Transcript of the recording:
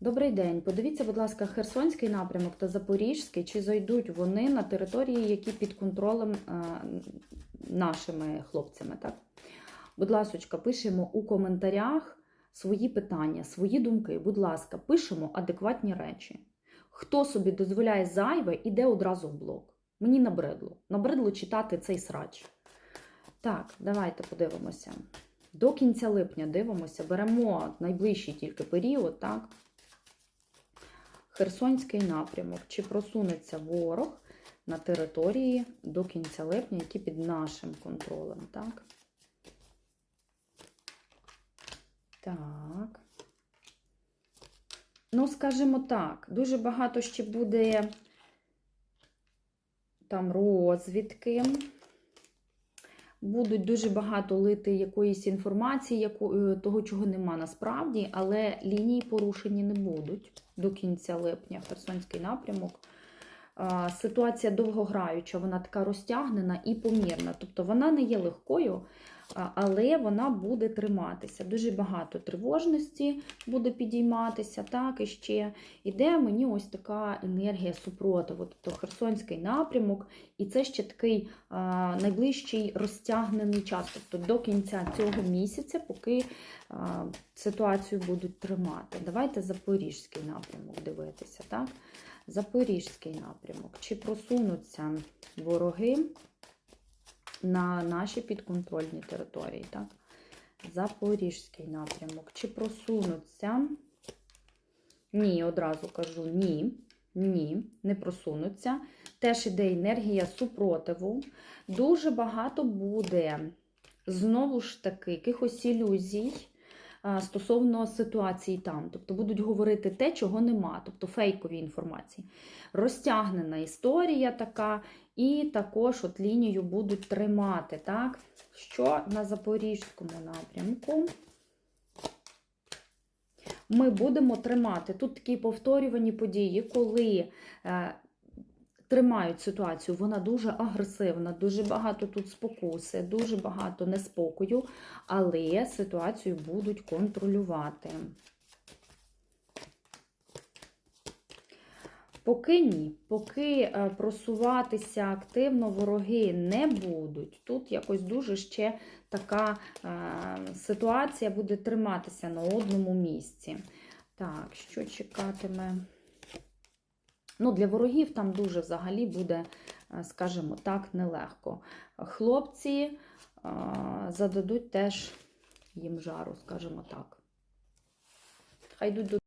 Добрий день. Подивіться, будь ласка, Херсонський напрямок та Запорізький, чи зайдуть вони на території, які під контролем е, нашими хлопцями, так? Будь ласочка, пишемо у коментарях свої питання, свої думки. Будь ласка, пишемо адекватні речі. Хто собі дозволяє зайве, іде одразу в блок. Мені набридло. Набридло читати цей срач. Так, давайте подивимося. До кінця липня дивимося, беремо найближчий тільки період, так? Херсонський напрямок. Чи просунеться ворог на території до кінця липня, які під нашим контролем, так? Так. Ну, скажімо так, дуже багато ще буде там розвідки. Будуть дуже багато лити якоїсь інформації, яко, е, того, чого нема насправді, але лінії порушені не будуть до кінця липня. Херсонський напрямок. Ситуація довгограюча, вона така розтягнена і помірна. Тобто вона не є легкою, але вона буде триматися. Дуже багато тривожності буде підійматися. Так, і ще іде мені ось така енергія супротиву. Тобто Херсонський напрямок, і це ще такий найближчий розтягнений час, тобто до кінця цього місяця, поки ситуацію будуть тримати. Давайте Запорізький напрямок дивитися. так? Запорізький напрямок. Чи просунуться вороги на наші підконтрольні території? Так? Запорізький напрямок. Чи просунуться? Ні, одразу кажу ні. Ні, не просунуться. Теж іде енергія супротиву. Дуже багато буде, знову ж таки, якихось ілюзій стосовно ситуації там. Тобто будуть говорити те, чого нема, тобто фейкові інформації. Розтягнена історія така, і також от лінію будуть тримати. так? Що на Запорізькому напрямку? Ми будемо тримати. Тут такі повторювані події, коли е, тримають ситуацію, вона дуже агресивна, дуже багато тут спокуси, дуже багато неспокою, але ситуацію будуть контролювати. Поки ні, поки е, просуватися активно вороги не будуть. Тут якось дуже ще така е, ситуація буде триматися на одному місці. Так, що чекатиме? Ну, Для ворогів там дуже взагалі буде, е, скажімо так, нелегко. Хлопці е, зададуть теж їм жару, скажімо так. Хай йдуть до